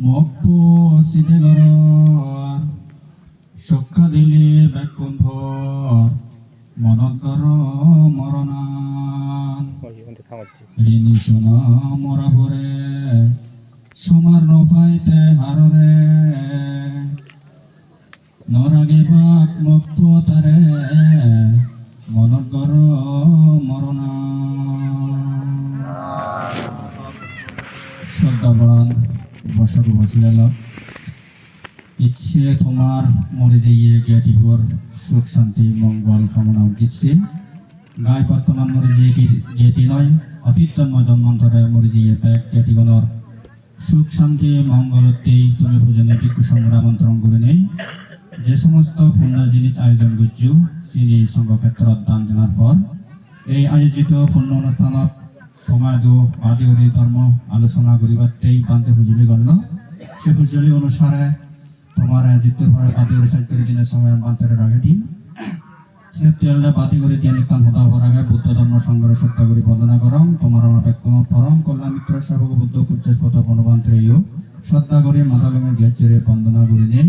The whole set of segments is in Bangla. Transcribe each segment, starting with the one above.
Moppo sidegar Shokkadili bekkunthor Monadgar maranan Rini shona morapore Somar nopaite harore Norage bak moppo tare বসিয়াল ইচ্ছে তোমার মরে যাইয়ে জ্ঞাতিভর সুখ শান্তি মঙ্গল কামনা উদ্দিচ্ছিল গাই বর্তমান মরে যে যেটি নয় অতীত জন্ম জন্মান্তরে মরে যাইয়ে এক জ্ঞাতিগণর সুখ শান্তি মঙ্গলতেই তুমি ভোজনে ভিক্ষু সংগ্রাম অন্তরণ করে নেই যে সমস্ত পূর্ণ জিনিস আয়োজন করছু চিনি সংঘক্ষেত্ৰত দান জনার পর এই আয়োজিত পূর্ণ অনুষ্ঠানত সমাদু আদি ধর্ম আলোচনা করিবারতেই বান্ধে হুজুলি গল সে হুজুলি অনুসারে তোমার আয়োজিত পরে বাদি হরি সাহিত্য দিনের সময় বান্তের আগে দিন। তেতিয়াহ'লে বাদি কৰি দিয়া নিকাম সদা হবৰ আগে বুদ্ধ ধৰ্ম সংঘৰ সত্য কৰি বন্দনা তোমাৰ আমাৰ বেক্ষণত পৰম কল্যাণ মিত্ৰ সেৱক বুদ্ধ পূজ্যস্পত বনবান্তৰেও শ্ৰদ্ধা কৰি মাতালমে দিয়াচিৰে বন্দনা কৰি নেই।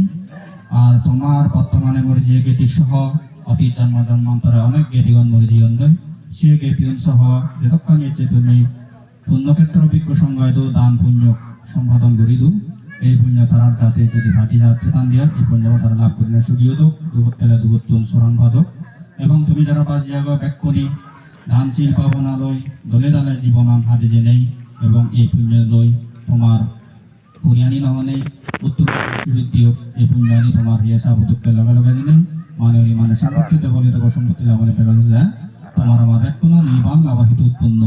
আর তোমার বর্তমানে মরে যে গেটি সহ অতীত জন্ম জন্মান্তরে অনেক গেটিগণ মরে জীবন দেয় সে গেটিগণ সহ যতক্ষণ তুমি পুণ্যক্ষেত্র বিজ্ঞ সংজ্ঞায় দান পুণ্য সম্পাদন করি দু এই পুণ্য তারার যাতে যদি ফাটি যাতে টান দিয়া এই পুণ্য তারা লাভ করি না সুগিয়ে দোক দুবত তেলে দুবত বাদক এবং তুমি যারা বাজিয়াগ ব্যাক করি ধান চিল পাবনা লই দলে দালে জীবনান হাতে যে নেই এবং এই পুণ্য লই তোমার পুরিয়ানি নহনে উত্তর বৃত্তিও এই পুণ্যানি তোমার হিয়া সাবুদুককে লগে লগে দিনে মানে ওই মানে সম্পত্তিতে বলে দেবো সম্পত্তি লাভলে পেলে যে তোমার আমার কোনো নিবান লাভাহিত উৎপন্ন।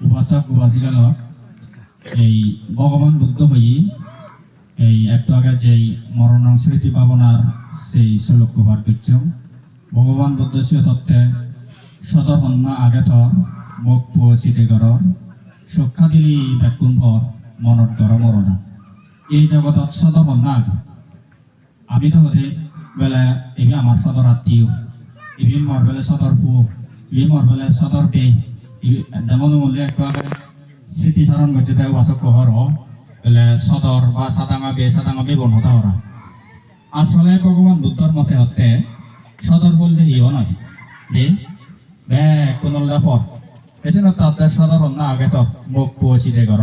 উপাসক উপাসিকা উপাসিকাল এই ভগবান বুদ্ধ হই এই একটু আগে যেই মরণ স্মৃতি পাবনার সেই শ্লোক পাঠ করছ ভগবান বুদ্ধ সে তত্ত্বে সদর হন্না আগে থ মোক পুৱচিতে গড়ৰ সুখা দিলি ভৰ মনত গৰ মৰণা এই জগতত সদর আগে। আমি তো হতে বেলা এবি আমার সদর আত্মীয়, এবি মর বেলে সদর এবি মর বেলে সদর বে যেমন বললে একটু আগে স্মৃতিচারণ করছে তাই বাসক কহর বেলে সদর বা সাদাঙা বে সাদাঙা বে বনহতা হরা আসলে ভগবান বুদ্ধর মতে হতে সদর বলতে ইও নয় যে বে কোনলদা পর এজন্য তাদের সদর না আগে তো মুখ পুয়সিতে কর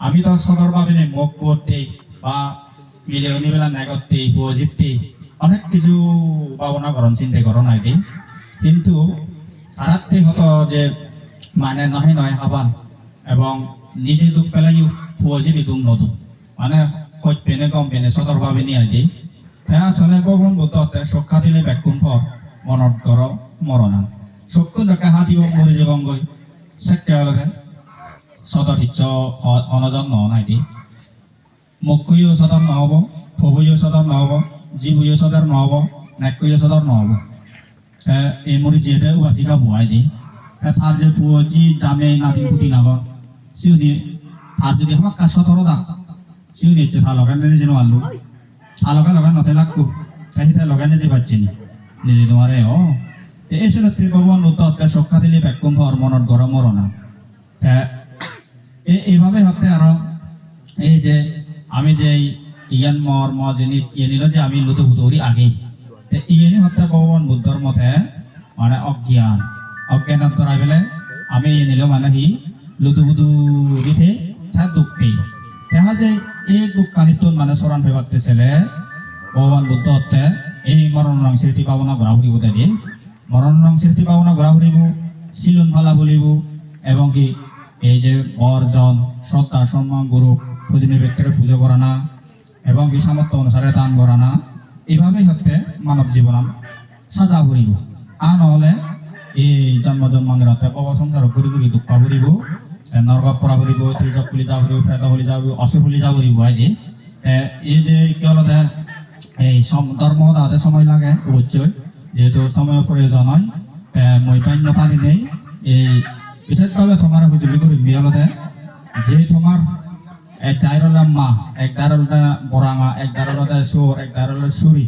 আমি তো সদর ভাবি নেই মুখ পুয়তেই বা মিলে উনিবেলা নাগতেই পুয়জিতেই অনেক কিছু ভাবনা করন চিন্তা করো নাই কিন্তু তারাতে হতো যে মানে নহে নয় হাবান এবং নিজে দুঃখ পেলাইও পুয়জিবি দুম নদু। মানে কই পেনে কম পেনে সদর ভাবি নিয়ে আই দেই। তাই আসলে ভগবান বুদ্ধতে সক্ষা দিলে বেকুন ফর মনত কর মরণা সক্ষুন যাকে হাতিব মরি যাবং গৈ। সেকেলরে সদর হিচ্ছ অনজন ন নাইটি মুখুইও সদর নহব ফবুইও সদর নহব জিবুইও সদর নহব নেকুইও সদর নহব। এই মরি জিয়েতে উবাসিকা বুয়াই দি তার যে পুয় জি জামে নাতিন পুতি নাগন। সিউনি তার যদি আমাক কাছ তর দা সিউনি ইচ্ছে থা লগান নিজে নোয়ালু থা লগা লগা নতে লাগকু তাই তাই লগাই নিজে পাচ্ছি নি নিজে নোৱাৰে অ এই চলত ভগৱান উত্তৰতে চক্ষা দিলে বেকুম ঘৰ মনত গৰম মৰণা এই এইভাবে হতে আরও এই যে আমি যে ইয়ান মর ম জিনিস ইয়ে নিল যে আমি লুতু বুধুরি আগেই তে ইয়েনি হতে ভগবান বুদ্ধর মতে মানে অজ্ঞান অজ্ঞান অন্তরাই পেলে আমি ইয়ে নিল মানে হি লুতু বুধুরি থে তা দুঃখ পেই তেহা যে এই দুঃখ কানিতুন মানে চরণ পেপারতে ছেলে ভগবান বুদ্ধ হতে এই মরণ রং স্মৃতি পাবনা ঘোরা ফুরিব তাই মরণ রং স্মৃতি পাবনা ঘোরা ফুরিব সিলুন ফালা বলিব এবং কি এই যে অর্জন শ্রদ্ধা সম্মান গুরু পূজনীয় ব্যক্তির পুজো করা না, এবং কি সামর্থ্য অনুসারে দান করা না, এইভাবেই হচ্ছে মানব জীবন সাজা ফুরিব আর নহলে এই জন্ম জন্মান্তের হতে পব সংসার ঘুরি ঘুরি দুঃখ ফুরিব নরক পরা ফুরিব ত্রিজক ফুলি যা ফুরিব প্রেত ফুলি যা ফুরিব অসুর ফুলি যা ফুরিব আইদি এই যে কি হলো দে এই ধর্ম তাতে সময় লাগে, অবশ্যই। যেহেতু সময় প্রয়োজন হয় মই পান্যতা নেই। এই বিশেষভাবে তোমার হুজুরি করি বিয়ালতে যে তোমার এক দায়রলা মা এক দায়রলটা বরাঙা, এক দায়রলটা সুর এক দায়রলা সুরি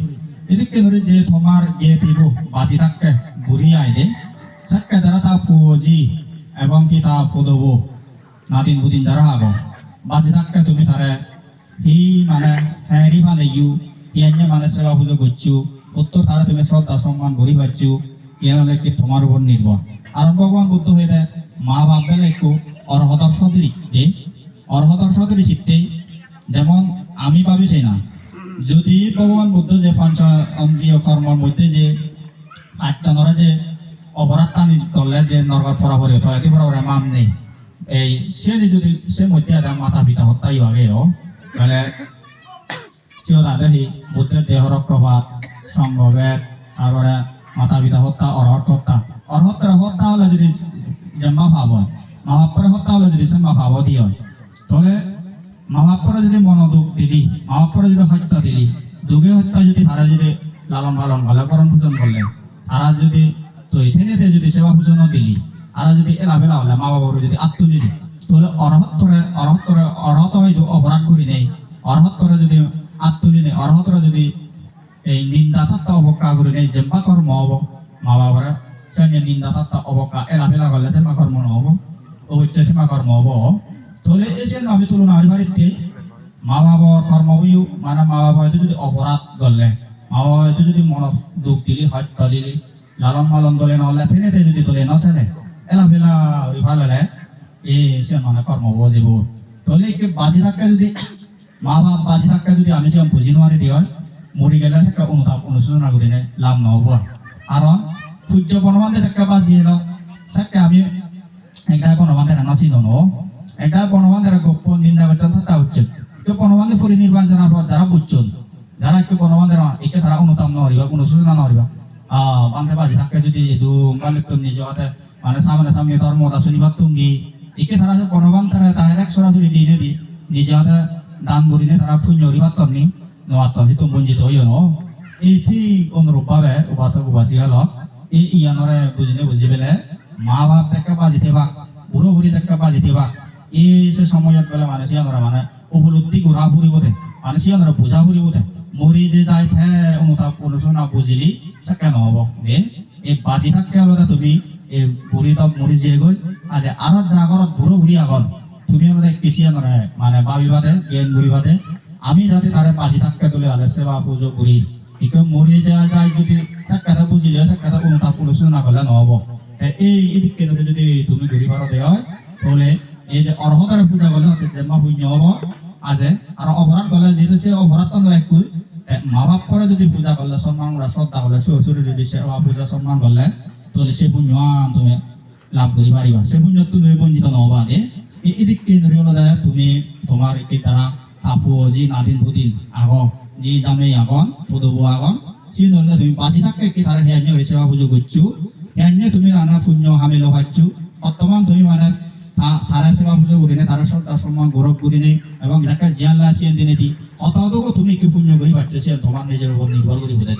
এদিকে ধরে যে তোমার গে দিব বাজি থাকতে বুড়ি আইলে, সাক্কা যারা তা পুজি এবং কি তা পুদব নাদিন বুদিন যারা হব বাজি থাকতে তুমি তারে। হি মানে হ্যারি ফালে ইউ ইয়ান্য মানে সেবা পুজো করছু, উত্তর তারা তুমি শ্রদ্ধা, সম্মান করি পাচ্ছু ইয়ানলে কি তোমার উপর নির্ভর। আর ভগবান বুদ্ধ হয়ে দেয়, মা বাপ বেলা একটু অর্হতার সদরি দে। অর্হতার সদরি চিত্তে, যেমন আমি ভাবিছি না। যদি ভগবান বুদ্ধ যে পঞ্চ অন্দ্রিয় কর্মর মধ্যে যে আটজনরা যে অপরাধ টানি করলে যে নরকর পরাপরি হতো এটি পরাপরি মাম নেই। এই সে যদি সে মধ্যে এটা মাথা পিতা হত্যাই ভাবে তাহলে সিও তাদের সেই বুদ্ধের দেহর প্রভাব সংঘবেদ তারপরে মাতা পিতা হত্যা অরহত হত্যা। অরহত্তর হত্যা হলে যদি জন্মা ভাব হয় মা বাপরে হত্যা হলে যদি সে ভাব দিয়ে হয়, তাহলে মা বাপরে যদি মনোদুখ দিলি মা বাপরে যদি হত্যা দিলি দুগে হত্যা যদি তারা যদি লালন পালন করলে করণ পূজন করলে তারা যদি তৈ থেনেতে যদি সেবা পূজন দিলি তারা যদি এলা বেলা হলে মা বাবার যদি আত্মলি তাহলে অরহত্তরে অরহত্তরে অরহত হয়তো অপরাধ করি নেই, অরহত্তরে যদি আত্মলি নেই, অরহতরে যদি এই নিন্দা থাত্তা অবকা করি নেই জেম্বা কর্ম হব মা বাবার সে নিন্দা থাত্তা অবকা এলা বেলা করলে সেমা কর্ম নহব অবৈচ্য সেমা কর্ম হব। তাহলে এই যে আমি তুলনা আর বাড়িতে মা বাবার কর্ম হইও মানে মা বাবা হয়তো যদি অপরাধ করলে মা বাবা হয়তো যদি মনত দুখ দিলি, হত্যা দিলি লালন পালন দলে নহলে থেনেতে যদি তোলে নচলে এলা ফেলা ওই ভালো হলে এই সে মানে কর্ম বজিব তাহলে কি বাজি থাকা যদি, মা বাপ বাজি থাকা যদি আমি সে বুঝি নোৱাৰি দিয়ে মৰি গেলে থাকা অনুতাপ অনুশোচনা কৰি নে লাভ নহ'ব কাৰণ, সূৰ্য বনবান্ধে থাকা বাজি এলো। চাকে আমি একটা বনবান্ধে নাচিল ন একটা বনবান্ধে গোপন নিন্দা করছেন থাকা উচিত তো বনবান্ধে পরিনির্বাণ জানার পর যারা বুঝছেন যারা একটু বনবান্ধে একে তারা অনুতাপ নহরিবা অনুশোচনা নহরিবা আহ বান্ধে বাজি থাকে যদি দুম বান্ধে নিজ হাতে মানে সামনে সামনে ধর্মতা শুনিবার তুঙ্গি একে তারা বনবান তারা তাহের এক সরাসরি দিনে দি নিজে হাতে দান করিনে তারা পুণ্য হরিবার তমনি নোয়াত্তম হিতো বঞ্চিত হইও ন এই ঠিক অনুরূপ ভাবে উপাসক উপাসী গেল এই ইয়ানরে বুঝিনে বুঝি পেলে মা বাপ থেকে বাজিতে বাক বুড়ো বুড়ি থেকে বাজিতে বাক এই সে সময়ত পেলে মানে সিয়ানরা মানে উপলব্ধি করা ফুরিব দে মানে সিয়ানরা বুঝা ফুরিব দে মরি যে যাই থে অনুতাপ অনুশোচনা বুজিলি চাকে নহব দে এই বাজি থাকে হলে তুমি এই বুঢ়ী তপ মৰি যে গৈ আজি আৰু জাগৰত বুঢ়ো বুঢ়ী আগত, তুমি মানে কেচিয়া নৰে মানে বাবি বাদে, জ্ঞান বুঢ়ী বাদে, আমি যাতে তাৰে বাজি থাককে তুলি হ'লে সেৱা পুজো কৰি, ইটো মৰি যোৱা যায় যদি চাক্কাটা বুজিলে চাক্কাটা অনুতাপ আলোচনা কৰিলে নহ'ব। তে এই এদিকে যদি তুমি ঘূৰি ঘৰতে হয় হ'লে এই যে অৰ্হতাৰে পূজা কৰিলে, তাতে জেমা শূন্য হ'ব। আছে আৰু অপৰাধ গ'লে যিহেতু সে অপৰাধটো এককৈ মা বাপ করে যদি পূজা করলে সম্মান করা শ্রদ্ধা করলে শ্বশুরে যদি সেবা পূজা সম্মান করলে তাহলে সে পুণ্য তুমি লাভ করি পারিবা সে পুণ্য তুমি বঞ্চিত নহবা দে এদিকে ধরি হলো তুমি তোমার কি তারা আপু জি নাদিন বুদিন আগ জি জামে আগন পদবু আগন সি নহলে তুমি বাঁচি থাকে কি তারা হেয়ান্য সেবা পুজো করছ হেয়ান্য তুমি নানা পুণ্য হামিল পাচ্ছ বর্তমান তুমি মানে তারা সেবা পুজো করি নে তারা শ্রদ্ধা সম্মান গৌরব করি নে এবং যাকে জিয়ান লাসিয়ান দিনে দি অতটুকু তুমি কি পুণ্য করি পাচ্ছ সে তোমার নিজের উপর নির্ভর করি বোধ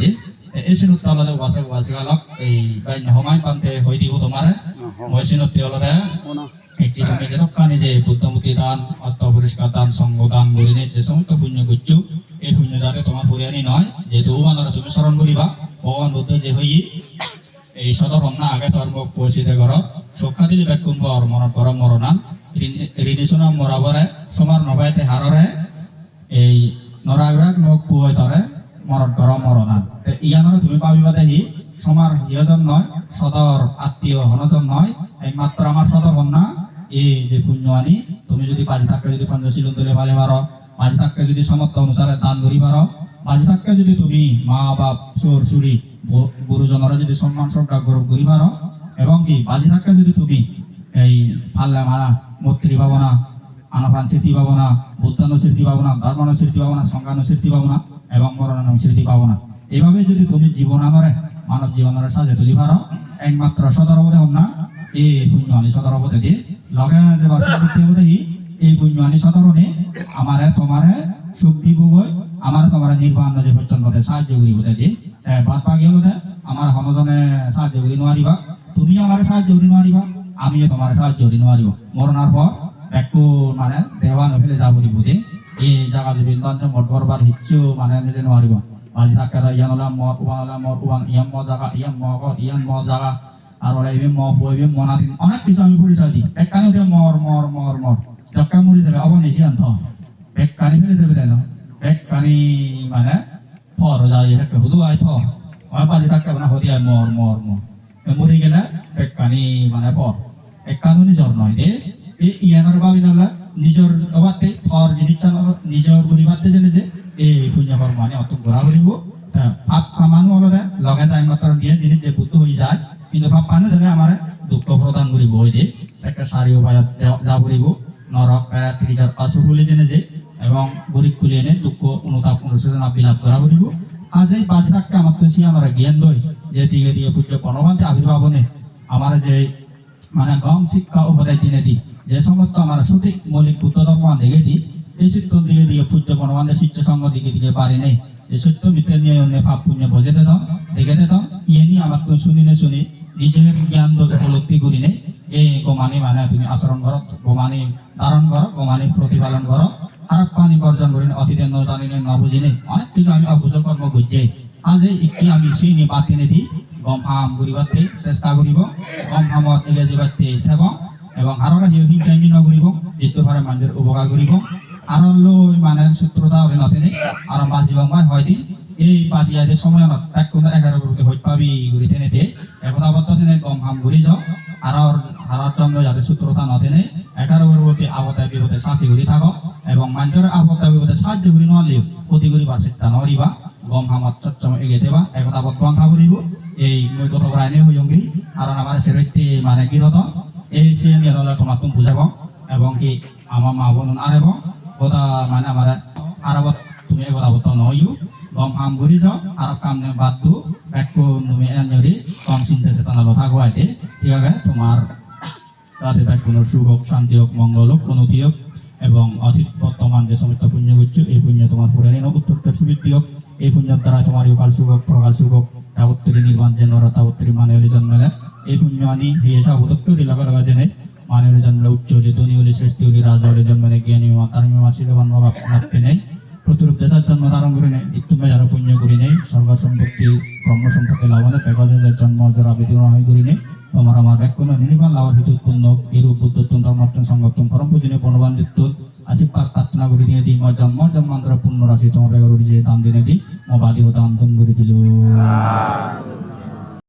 দে এই সিনত তলতে বাসক বাসিকালক এই বাই সমাই পান্তে হৈ দিব তোমাৰে। মই সিনত তেওঁলোকে এই যে তুমি যে দোকানে যে বুদ্ধমূর্তি দান অস্ত পরিষ্কার দান সঙ্গ দান করিনে যে সমস্ত পুণ্য করছ এই পুণ্য যাতে তোমার পরিয়ানি নয় যেহেতু ভগবানরা তুমি স্মরণ করিবা ভগবান বুদ্ধ যে হই এই সদর না আগে তোর মুখ পৌঁছিতে ঘর সুখা দিলি ঘর মনত ঘর মরণান ঋণিসুনা মরাবরে সমার নবাইতে হাররে এই নরাগরাগ মুখ পুয় তরে মরণ ঘর মরণান ইয়ানরে তুমি পাবিবা দেখি সমার ইয়জন নয় সদর আত্মীয় হনজন নয় একমাত্র আমার সদর না এই যে পুণ্য আনি তুমি যদি বাজি থাকতে যদি পঞ্চশীলন তুলে ভালে পারো বাজি থাকতে যদি সমর্থ অনুসারে দান করি পারো বাজি থাকতে যদি তুমি মা, বাপ চোর চুরি গুরুজনরা যদি সম্মান শ্রদ্ধা গৌরব করি পারো এবং কি, বাজি থাকতে যদি তুমি এই ফাল্লা মারা মৈত্রী ভাবনা আনাপান স্মৃতি পাবো না বুদ্ধানো স্মৃতি পাবো না ধর্মানো স্মৃতি পাবো না সংজ্ঞানো স্মৃতি পাবো না এবং মরণানো স্মৃতি পাবো না। এইভাবে যদি তুমি জীবন আনরে মানব জীবনের সাজে তুলি পারো, একমাত্র সদর অবধে না, এই পুণ্য আনি সদর অবধে দিয়ে লগে যে হবে দেখি এই পুণ্য আনি সদরণে আমারে, তোমারে সুখ দিব আমারে তোমারে নির্বাণ যে পর্যন্ত সাহায্য করিব দিয়ে বাদ বাকি হলো আমার সমাজনে সাহায্য করি নোৱাৰিবা তুমি আমারে সাহায্য করি নোৱাৰিবা আমিও তোমারে সাহায্য করি নোৱাৰিব মরণার পর একটু মানে দেওয়া নফেলে 이 자가집 인단점 걸거르발 히쭈 마네네젠 와리고 마지다카라 이안올라 머우와라 머우왕 이안 머자가 이안 머거 이안 머자가 আরোরা এবে ম বইবে মনাদিন অনেক কিছু আমি পরিচয় দিই এক কানে উঠে মর মর মর মর। চক্কা মরি যাবে, অবান এসে আনত এক কানে ফেলে যাবে তাই না? এক কানে মানে ফর যাই একটা হুদু আয় থ আর বাজে থাকতে মানে না হদি আয় মর মর মর। মরে গেলে এক কানে মানে ফর। এক কানুনি জ্বর নয় রে। এই ইয়ানোর বাবি নামলা, নিজের অবাতে থর যিনি নিজর গুরিবাতে জেনে যে, এই পুণ্য কর্ম মানে অত ঘোরা ঘুরিব ভাব কামানো অলরে লগে যায় মাত্র দিয়ে জিনিস যে বুদ্ধ হয়ে যায়, কিন্তু ভাব পানে যেনে আমার দুঃখ প্রদান করিব ওই দে। একটা সারি উপায় যা নরক প্রায় ত্রিশ আসুর বলে জেনে যে, এবং গরিব খুলে এনে দুঃখ, অনুতাপ, অনুশোচনা বিলাপ করা করিব আজ এই বাজ থাকতে আমার তো সে আমরা জ্ঞান লই যে দিকে দিয়ে পূজ্য গণবান্তে আবির্ভাব হনে। আমার যে মানে গম, শিক্ষা, উপদেশ দিনে দি, যে সমস্ত আমার সঠিক, মৌলিক বুদ্ধ ধর্ম দেখে দি এই শিক্ষণ দিকে দিয়ে পূজ্য গণবান্ধে শিষ্য সঙ্গ দিকে দিকে পারি নেই যে সত্য, মিথ্যে নিয়ে অন্য ভাব পুণ্য, বসে দে দাও দেখে দে ইয়ে নিয়ে আমার তো শুনি নে শুনি, নিজের জ্ঞান উপলব্ধি করি নেই এই গোমানি মানে তুমি আচরণ করো, গোমানি ধারণ করো, গোমানি প্রতিপালন করো। খারাপ পানি বর্জন করি অতীতে ন জানি নে বুঝি নেই অনেক কিছু আমি অকুশল কর্ম বুঝছে আজ একটি আমি সেই নি বাদ দিনে দি গম ফাম করিবাতে চেষ্টা করিব। গম ফামত এগে যাবাতে থাক এবং আরও হিংসাঙ্গি নকরিব যিটো পারে মানুষের উপকার করিব। আরও লৈ মানে সূত্রতা হবে নথেনে আর বাজিব মাই হয় দি এই বাজিয়াতে সময় আমার এক কোনো এগারো করতে হইত পাবি ঘুরি থেনেতে এখন আবদ্ধ থেনে গম হাম ঘুরি যাও আর হারার জন্য যাতে সূত্রতা নথেনে এগারো পরবর্তী আবদায় বিপদে শাসি ঘুরি থাকো, এবং মানুষের আবদায় বিপদে সাহায্য করি নহলেও ক্ষতি করি বা চেষ্টা নকরিবা গম হামত চচ্চম এগে দেবা এখন আবদ্ধ বন্ধা করিব এই মই গত প্রায় হইয়ঙ্গি আর আমার সেরৈতে মানে গিরত এই সে নিয়ে তোমার তুমি বুঝাব এবং কি আমার মা বোন আরেব কথা মানে আমার আরবত তুমি এবার আবদ্ধ নইও গম হাম ঘুরি যাও আর কাম নে বাদ দু একটু তুমি এনজরি কম চিন্তা চেতনা লথা গোয়াইতে ঠিক আছে তোমার তাতে তার কোনো সুখ হোক শান্তি হোক মঙ্গল হোক উন্নতি হোক এবং অতীত বর্তমান যে সমস্ত পুণ্য করছ এই পুণ্য তোমার ফুরানি হোক উত্তরোত্তর সুবৃদ্ধি হোক এই পুণ্যের দ্বারা তোমার ইকাল সুখ হোক প্রকাল সুখ হোক তাবত্তরী নির্মাণ যেন তাবত্তরী মানে জন্মেলে। এই পুণ্য আনি হিয়ে সব উদক্তরি লাগা লাগা জেনে মানে হলে জন্মলে উচ্চ হলে ধনী হলে শ্রেষ্ঠ হলে রাজা হলে জন্মেলে জ্ঞানী মাতার মা বাবা মাপে নেই প্রতিরূপ যাচার জন্ম ধারণ করে নেই ইত্যুমে যারা পুণ্য করি নেই স্বর্গ সম্পত্তি, ব্রহ্ম সম্পত্তি লাভনে পেগাজের জন্ম যারা আবেদন হয় করি নেই তোমার আমার এক কোনো নির্মাণ লাভ হিত উৎপন্ন এরূপ বুদ্ধত্বম ধর্মাত্ম সংগঠন পরম পূজনীয় পূর্ণবান্ধিত্ব আশীর্বাদ প্রার্থনা করে দিয়ে দিই, মা জন্ম, জন্মান্তর পুণ্য রাশি তোমার বেগর যে দান দিনে দিই মো বাদী হতাম তুম করে দিল।